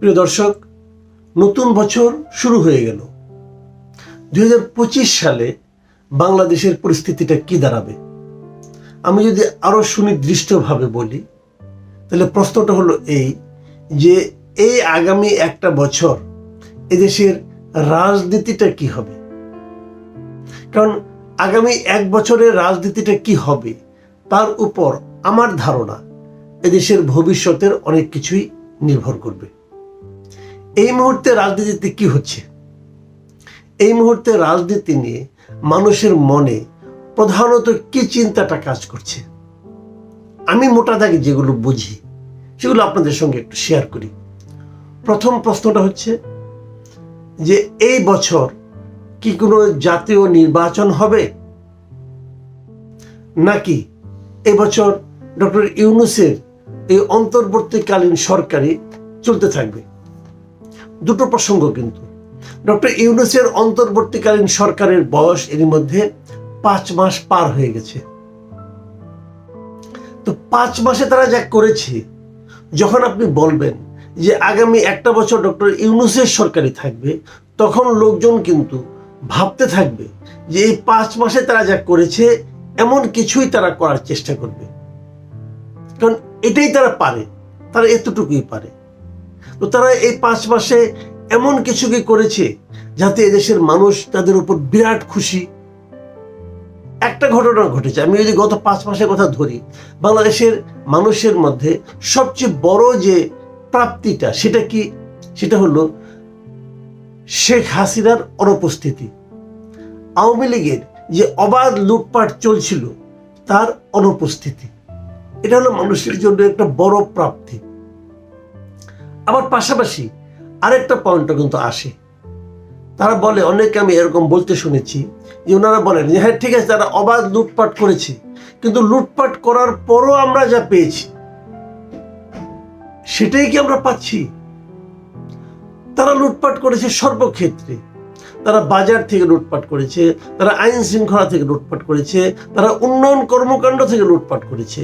প্রিয় দর্শক, নতুন বছর শুরু হয়ে গেল। দু হাজার পঁচিশ সালে বাংলাদেশের পরিস্থিতিটা কি দাঁড়াবে? আমি যদি আরও সুনির্দিষ্টভাবে বলি, তাহলে প্রশ্নটা হলো এই যে এই আগামী একটা বছর এদেশের রাজনীতিটা কি হবে? কারণ আগামী এক বছরের রাজনীতিটা কি হবে, তার উপর আমার ধারণা এদেশের ভবিষ্যতের অনেক কিছুই নির্ভর করবে। এই মুহূর্তে রাজনীতিতে কি হচ্ছে? এই মুহূর্তে রাজনীতি নিয়ে মানুষের মনে প্রধানত কি চিন্তাটা কাজ করছে? আমি মোটা দাগে যেগুলো বুঝি, সেগুলো আপনাদের সঙ্গে একটু শেয়ার করি। প্রথম প্রশ্নটা হচ্ছে যে, এই বছর কি কোনো জাতীয় নির্বাচন হবে? নাকি এবছর ডক্টর ইউনুসের এই অন্তর্বর্তীকালীন সরকারি চলতে থাকবে? দুটো প্রসঙ্গ কিন্তু। ডক্টর ইউনুসের অন্তর্বর্তীকালীন সরকারের বয়স এর মধ্যে পাঁচ মাস পার হয়ে গেছে। তো পাঁচ মাসে তারা যা করেছে, যখন আপনি বলবেন যে আগামী একটা বছর ডক্টর ইউনুসের সরকারি থাকবে, তখন লোকজন কিন্তু ভাবতে থাকবে যে এই পাঁচ মাসে তারা যা করেছে, এমন কিছুই তারা করার চেষ্টা করবে। কারণ এটাই তারা পারে, তারা এতটুকুই পারে। তো তারা এই পাঁচ মাসে এমন কিছু কি করেছে যাতে এদেশের মানুষ তাদের উপর বিরাট খুশি? একটা ঘটনা ঘটেছে। আমি যদি গত পাঁচ মাসের কথা ধরি, বাংলাদেশের মানুষের মধ্যে সবচেয়ে বড় যে প্রাপ্তিটা সেটা কি? সেটা হলো শেখ হাসিনার অনুপস্থিতি। আওয়ামী লীগের যে অবাধ লুটপাট চলছিল, তার অনুপস্থিতি। এটা হলো মানুষের জন্য একটা বড় প্রাপ্তি। আবার পাশাপাশি আরেকটা পয়েন্টও কিন্তু আসে। তারা বলে অনেকে আমি এরকম বলতে শুনেছি যে ওনারা বলেন, যে হ্যাঁ ঠিক আছে, তারা অবাধ লুটপাট করেছে, কিন্তু লুটপাট করার পরও আমরা যা পেয়েছি, সেটাই কি আমরা পাচ্ছি? তারা লুটপাট করেছে সর্বক্ষেত্রে। তারা বাজার থেকে লুটপাট করেছে, তারা আইন শৃঙ্খলা থেকে লুটপাট করেছে, তারা উন্নয়ন কর্মকাণ্ড থেকে লুটপাট করেছে,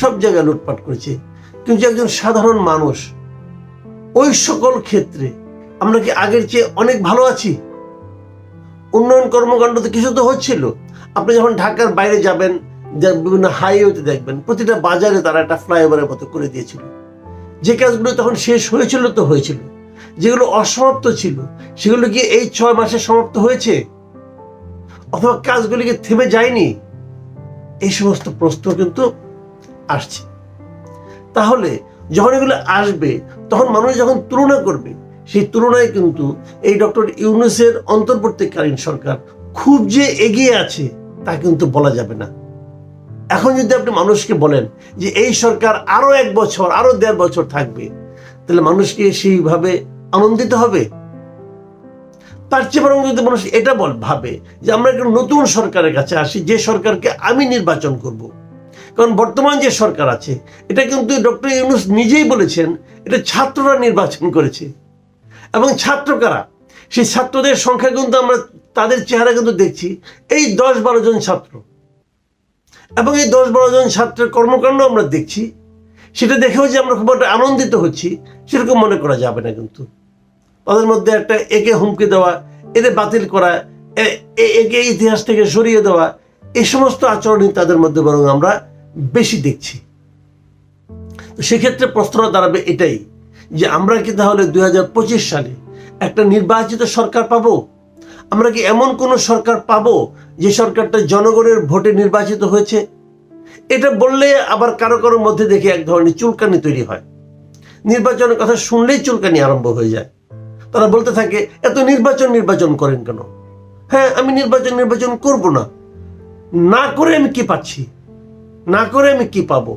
সব জায়গায় লুটপাট করেছে। কিন্তু একজন সাধারণ মানুষ ওই সকল ক্ষেত্রে আমরা কি আগের চেয়ে অনেক ভালো আছি? উন্নয়ন কর্মকাণ্ড তো কিছু তো হচ্ছিল। আপনি যখন ঢাকার বাইরে যাবেন বিভিন্ন হাইওয়েতে দেখবেন, প্রতিটা বাজারে তারা একটা ফ্লাইওভারের মতো করে দিয়েছিল। যে কাজগুলো তখন শেষ হয়েছিল তো হয়েছিল। যেগুলো অসমাপ্ত ছিল, সেগুলো কি এই ছয় মাসে সমাপ্ত হয়েছে? অথবা কাজগুলি কি থেমে যায়নি? এই সমস্ত প্রশ্ন কিন্তু আসছে। তাহলে যখন এগুলো আসবে, তখন মানুষ যখন তুলনা করবে, সেই তুলনায় কিন্তু এই ডক্টর ইউনুসের অন্তর্বর্তীকালীন সরকার খুব যে এগিয়ে আছে তা কিন্তু বলা যাবে না। এখন যদি আপনি মানুষকে বলেন যে এই সরকার আরও এক বছর, আরও দেড় বছর থাকবে, তাহলে মানুষকে সেইভাবে আনন্দিত হবে? তার চেয়ে বরং যদি মানুষ এটা বল, ভাবে যে আমরা একটা নতুন সরকারের কাছে আসি, যে সরকারকে আমি নির্বাচন করব কারণ বর্তমান যে সরকার আছে, এটা কিন্তু ডক্টর ইউনুস নিজেই বলেছেন, এটা ছাত্ররা নির্বাচন করেছে। এবং ছাত্র কারা? সেই ছাত্রদের সংখ্যা কিন্তু আমরা তাদের চেহারা কিন্তু দেখছি, এই দশ বারো জন ছাত্র। এবং এই দশ বারো জন ছাত্রের কর্মকাণ্ড আমরা দেখছি, সেটা দেখেও যে আমরা খুব একটা আনন্দিত হচ্ছি, সেরকম মনে করা যাবে না কিন্তু। তাদের মধ্যে একটা একে হুমকি দেওয়া, এদের বাতিল করা একে ইতিহাস থেকে সরিয়ে দেওয়া এই সমস্ত আচরণই তাদের মধ্যে বরং আমরা বেশি দেখছি। সেক্ষেত্রে প্রশ্নটা দাঁড়াবে এটাই, যে আমরা কি তাহলে দু হাজার পঁচিশ সালে একটা নির্বাচিত সরকার পাবো? আমরা কি এমন কোন সরকার পাবো যে সরকারটা জনগণের ভোটে নির্বাচিত হয়েছে? এটা বললে আবার কারও কারও মধ্যে দেখে এক ধরনের চুলকানি তৈরি হয়। নির্বাচনের কথা শুনলেই চুলকানি আরম্ভ হয়ে যায়। তারা বলতে থাকে, এত নির্বাচন নির্বাচন করেন কেন? হ্যাঁ আমি নির্বাচন নির্বাচন করব না। না করে আমি কি পাচ্ছি? না করে আমি কি পাবো?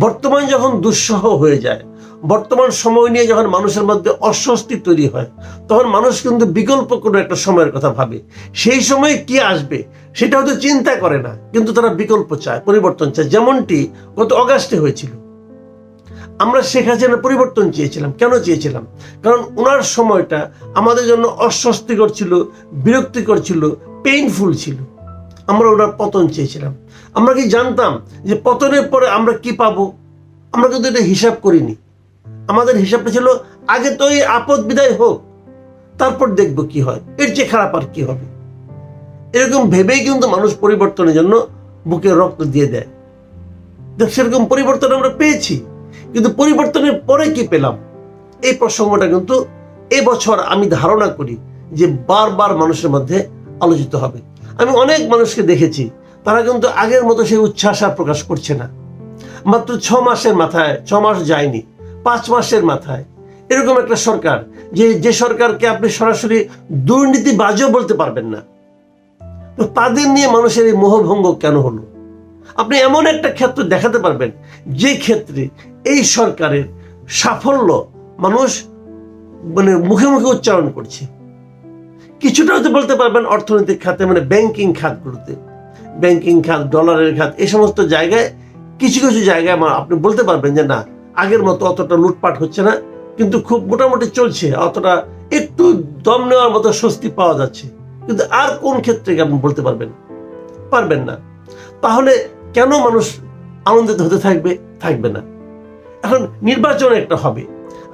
বর্তমান যখন দুঃসহ হয়ে যায়, বর্তমান সময় নিয়ে যখন মানুষের মধ্যে অস্বস্তি তৈরি হয়, তখন মানুষ কিন্তু বিকল্প কোনো একটা সময়ের কথা ভাবে। সেই সময় কি আসবে, সেটা হয়তো চিন্তা করে না, কিন্তু তারা বিকল্প চায়, পরিবর্তন চায়। যেমনটি গত অগাস্টে হয়েছিল। আমরা শেখ হাসিনার পরিবর্তন চেয়েছিলাম। কেন চেয়েছিলাম? কারণ ওনার সময়টা আমাদের জন্য অস্বস্তিকর ছিল, বিরক্তিকর ছিল পেইনফুল ছিল। আমরা ওনার পতন চেয়েছিলাম। আমরা কি জানতাম যে পতনের পরে আমরা কি পাবো? আমরা কিন্তু এটা হিসাব করিনি। আমাদের হিসাবটা ছিল, আগে তো এই আপদ বিদায় হোক, তারপর দেখব কি হয়। এর চেয়ে খারাপ আর কি হবে? এরকম ভেবেই কিন্তু মানুষ পরিবর্তনের জন্য বুকে রক্ত দিয়ে দেয়। সেরকম পরিবর্তন আমরা পেয়েছি, কিন্তু পরিবর্তনের পরে কি পেলাম? এই প্রসঙ্গটা কিন্তু এবছর আমি ধারণা করি যে বারবার মানুষের মধ্যে আলোচিত হবে। আমি অনেক মানুষকে দেখেছি, তারা কিন্তু আগের মতো সেই উচ্ছ্বাস আর প্রকাশ করছে না। মাত্র ছ মাসের মাথায়, ছ মাস যায়নি, পাঁচ মাসের মাথায়। এরকম একটা সরকার, যে যে সরকারকে আপনি সরাসরি দুর্নীতিবাজও বলতে পারবেন না। তো তাদের নিয়ে মানুষের এই মোহভঙ্গ কেন হলো? আপনি এমন একটা ক্ষেত্র দেখাতে পারবেন, যে ক্ষেত্রে এই সরকারের সাফল্য মানুষ মানে মুখে মুখে উচ্চারণ করছে। কিছুটা হয়তো বলতে পারবেন অর্থনৈতিক খাতে মানে ব্যাংকিং খাতগুলোতে। ব্যাংকিং খাত ডলারের খাত, এই সমস্ত জায়গায়, কিছু কিছু জায়গায় আপনি বলতে পারবেন যে না, আগের মতো অতটা লুটপাট হচ্ছে না, কিন্তু খুব মোটামুটি চলছে, অতটা একটু দম নেওয়ার মতো স্বস্তি পাওয়া যাচ্ছে। কিন্তু আর কোন ক্ষেত্রে আপনি বলতে পারবেন? পারবেন না। তাহলে কেন মানুষ আনন্দিত হতে থাকবে? থাকবে না। এখন নির্বাচন একটা হবে।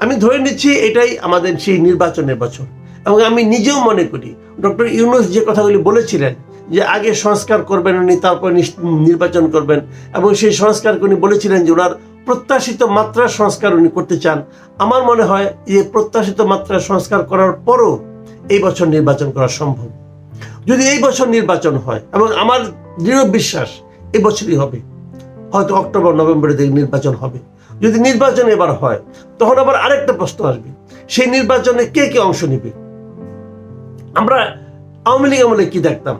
আমি ধরে নিচ্ছি এটাই আমাদের সেই নির্বাচনের বছর। এবং আমি নিজেও মনে করি, ডক্টর ইউনুস যে কথাগুলি বলেছিলেন, যে আগে সংস্কার করবেন উনি, তারপর নির্বাচন করবেন, এবং সেই সংস্কার উনি বলেছিলেন যে ওনার প্রত্যাশিত মাত্রার সংস্কার উনি করতে চান। আমার মনে হয় যে প্রত্যাশিত মাত্রার সংস্কার করার পরও এই বছর নির্বাচন করা সম্ভব। যদি এই বছর নির্বাচন হয়, এবং আমার দৃঢ় বিশ্বাস এই বছরই হবে, হয়তো অক্টোবর নভেম্বরের দিকে নির্বাচন হবে। যদি নির্বাচন এবার হয়, তখন আবার আরেকটা প্রশ্ন আসবে, সেই নির্বাচনে কে কে অংশ নেবে? আমরা আওয়ামী লীগ আমলে কি দেখতাম?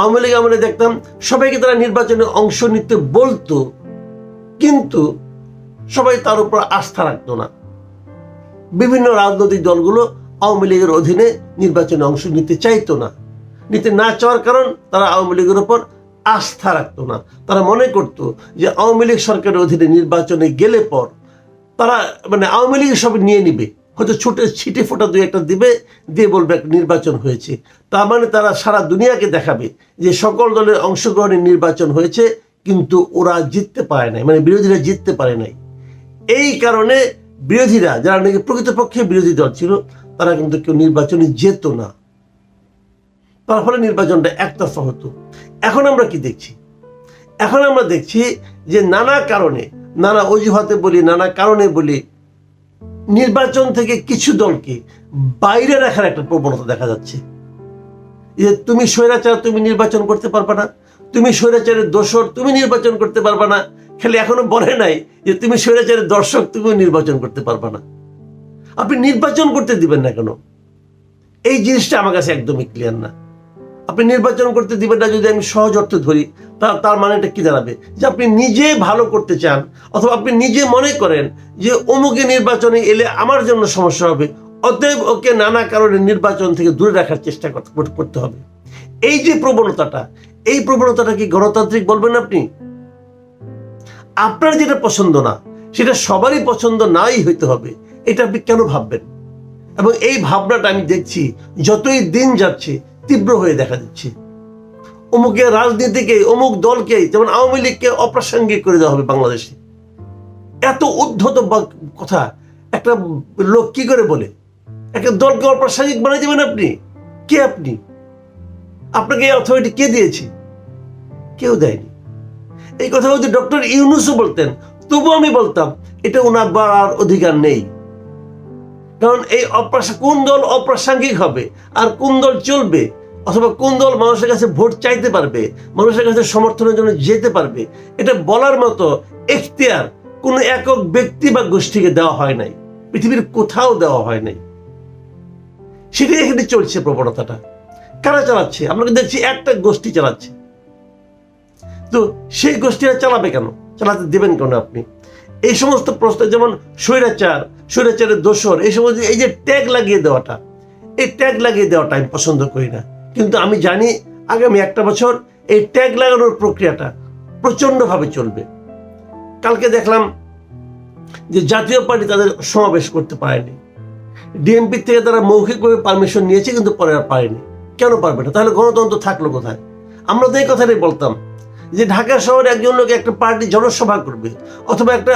আওয়ামী লীগ আমলে দেখতাম সবাইকে তারা নির্বাচনে অংশ নিতে বলতো, কিন্তু সবাই তার উপর আস্থা রাখতো না। বিভিন্ন রাজনৈতিক দলগুলো আওয়ামী লীগের অধীনে নির্বাচনে অংশ নিতে চাইতো না। নিতে না চাওয়ার কারণ তারা আওয়ামী লীগের উপর আস্থা রাখতো না। তারা মনে করত যে আওয়ামী লীগ সরকারের অধীনে নির্বাচনে গেলে পর তারা মানে আওয়ামী লীগ সব নিয়ে নিবে। হয়তো ছুটে ছিটে ফোটা দুই একটা দিবে, দিয়ে বলবে একটা নির্বাচন হয়েছে। তার মানে তারা সারা দুনিয়াকে দেখাবে যে সকল দলের অংশগ্রহণে নির্বাচন হয়েছে, কিন্তু ওরা জিততে পারে নাই মানে বিরোধীরা জিততে পারে নাই। এই কারণে বিরোধীরা, যারা নাকি প্রকৃতপক্ষে বিরোধী দল ছিল, তারা কিন্তু কেউ নির্বাচনে যেত না। তার ফলে নির্বাচনটা একতরফা হতো। এখন আমরা কি দেখছি? এখন আমরা দেখছি যে নানা কারণে, নানা অজুহাতে বলি, নানা কারণে বলি নির্বাচন থেকে কিছু দলকে বাইরে রাখার একটা প্রবণতা দেখা যাচ্ছে। যে তুমি স্বৈরাচার, তুমি নির্বাচন করতে পারবে না। তুমি স্বৈরাচারের দোসর তুমি নির্বাচন করতে পারবে না। খালি এখনও বলে নাই যে তুমি স্বৈরাচারের দর্শক তুমি নির্বাচন করতে পারবে না। আপনি নির্বাচন করতে দিবেন না কেন? এই জিনিসটা আমার কাছে একদমই ক্লিয়ার না। আপনি নির্বাচন করতে দিবেন না যদি আমি সহজ অর্থে ধরি, তা তার মানেটা কি দাঁড়াবে? যে আপনি নিজে ভালো করতে চান, অথবা আপনি নিজে মনে করেন যে অমুকে নির্বাচনে এলে আমার জন্য সমস্যা হবে, অতএব ওকে নানা কারণে নির্বাচন থেকে দূরে রাখার চেষ্টা করতে হবে। এই যে প্রবণতাটা, এই প্রবণতাটা কি গণতান্ত্রিক বলবেন আপনি? আপনার যেটা পছন্দ না, সেটা সবারই পছন্দ নাই হইতে হবে, এটা আপনি কেন ভাববেন? এবং এই ভাবনাটা আমি দেখছি, যতই দিন যাচ্ছে তীব্র হয়ে দেখা দিচ্ছে। অমুকের রাজনীতিকে, অমুক দলকে, যেমন আওয়ামী লীগকে অপ্রাসঙ্গিক করে দেওয়া হবে বাংলাদেশে। এত উদ্ধত কথা, একটা লোক কি করে বলে? একটা দলকে অপ্রাসঙ্গিক বানিয়ে দেবেন আপনি? কে আপনি? আপনাকে এই অথরিটি কে দিয়েছে? কেউ দেয়নি। এই কথা যদি ডক্টর ইউনুসও বলতেন তবু আমি বলতাম, এটা ওনার বলার অধিকার নেই। কারণ এই কোন দল অপ্রাসঙ্গিক হবে? আর কোন দল চলবে? অথবা কোন দল মানুষের কাছে ভোট চাইতে পারবে? মানুষের কাছে সমর্থনের জন্য যেতে পারবে? এটা বলার মতো এখতিয়ার কোনো একক ব্যক্তি বা গোষ্ঠীকে দেওয়া হয় নাই। পৃথিবীর কোথাও দেওয়া হয় নাই। সেটাই এখানে চলছে প্রবণতাটা। কারা চালাচ্ছে? আমরা দেখছি একটা গোষ্ঠী চালাচ্ছে। তো সেই গোষ্ঠীরা চালাবে কেন? চালাতে দেবেন কেন আপনি? এই সমস্ত প্রশ্ন, যেমন স্বৈরাচার স্বৈরাচারের দোসর এই সমস্ত এই যে ট্যাগ লাগিয়ে দেওয়াটা, এই ট্যাগ লাগিয়ে দেওয়াটা আমি পছন্দ করি না। কিন্তু আমি জানি আগামী একটা বছর এই ট্যাগ লাগানোর প্রক্রিয়াটা প্রচণ্ডভাবে চলবে। কালকে দেখলাম যে জাতীয় পার্টি তাদের সমাবেশ করতে পারেনি। ডিএমপি থেকে তারা মৌখিকভাবে পারমিশন নিয়েছে কিন্তু পরে আর পারেনি। কেন পারবে না? তাহলে গণতন্ত্র থাকল কোথায়? আমরা তো এই কথাটাই বলতাম যে ঢাকা শহরে একজন লোক একটা পার্টি জনসভা করবে অথবা একটা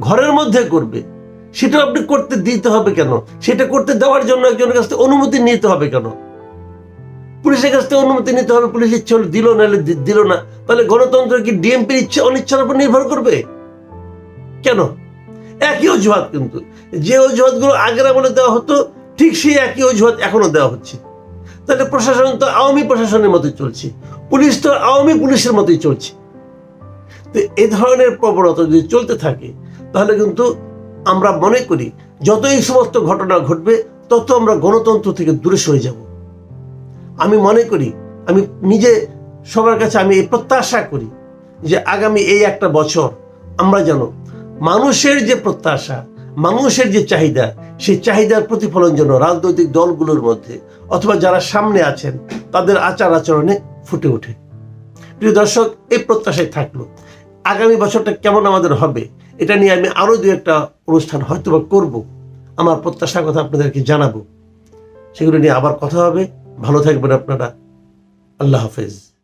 ঘরের মধ্যে করবে। সেটা আপনি করতে দিতে হবে কেন? সেটা করতে দেওয়ার জন্য একজনের কাছ থেকে অনুমতি নিতে হবে কেন? পুলিশের কাছ থেকে অনুমতি নিতে হবে, পুলিশ ইচ্ছে হলে দিল, নাহলে দিল না। তাহলে গণতন্ত্র কি ডিএমপির ইচ্ছা অনিচ্ছার উপর নির্ভর করবে? কেন? একই অজুহাত কিন্তু। যে অজুহাতগুলো আগের আমলে দেওয়া হতো, ঠিক সেই একই অজুহাত এখনও দেওয়া হচ্ছে। তাহলে প্রশাসন তো আওয়ামী প্রশাসনের মতোই চলছে। পুলিশ তো আওয়ামী পুলিশের মতোই চলছে। তো এ ধরনের প্রবণতা যদি চলতে থাকে, তাহলে কিন্তু আমরা মনে করি যত এই সমস্ত ঘটনা ঘটবে, তত আমরা গণতন্ত্র থেকে দূরে সরে যাব। আমি মনে করি, আমি নিজে, সবার কাছে আমি এই প্রত্যাশা করি যে আগামী এই একটা বছর আমরা যেন মানুষের যে প্রত্যাশা, মানুষের যে চাহিদা, সেই চাহিদার প্রতিফলন যেন রাজনৈতিক দলগুলোর মধ্যে অথবা যারা সামনে আছেন, তাদের আচার আচরণে ফুটে ওঠে। প্রিয় দর্শক, এই প্রত্যাশায় থাকল। আগামী বছরটা কেমন আমাদের হবে এটা নিয়ে আমি আরও দু একটা অনুষ্ঠান হয়তো বা করব। আমার প্রত্যাশার কথা আপনাদেরকে জানাব। সেগুলো নিয়ে আবার কথা হবে। ভালো থাকবেন আপনারা। আল্লাহ হাফেজ।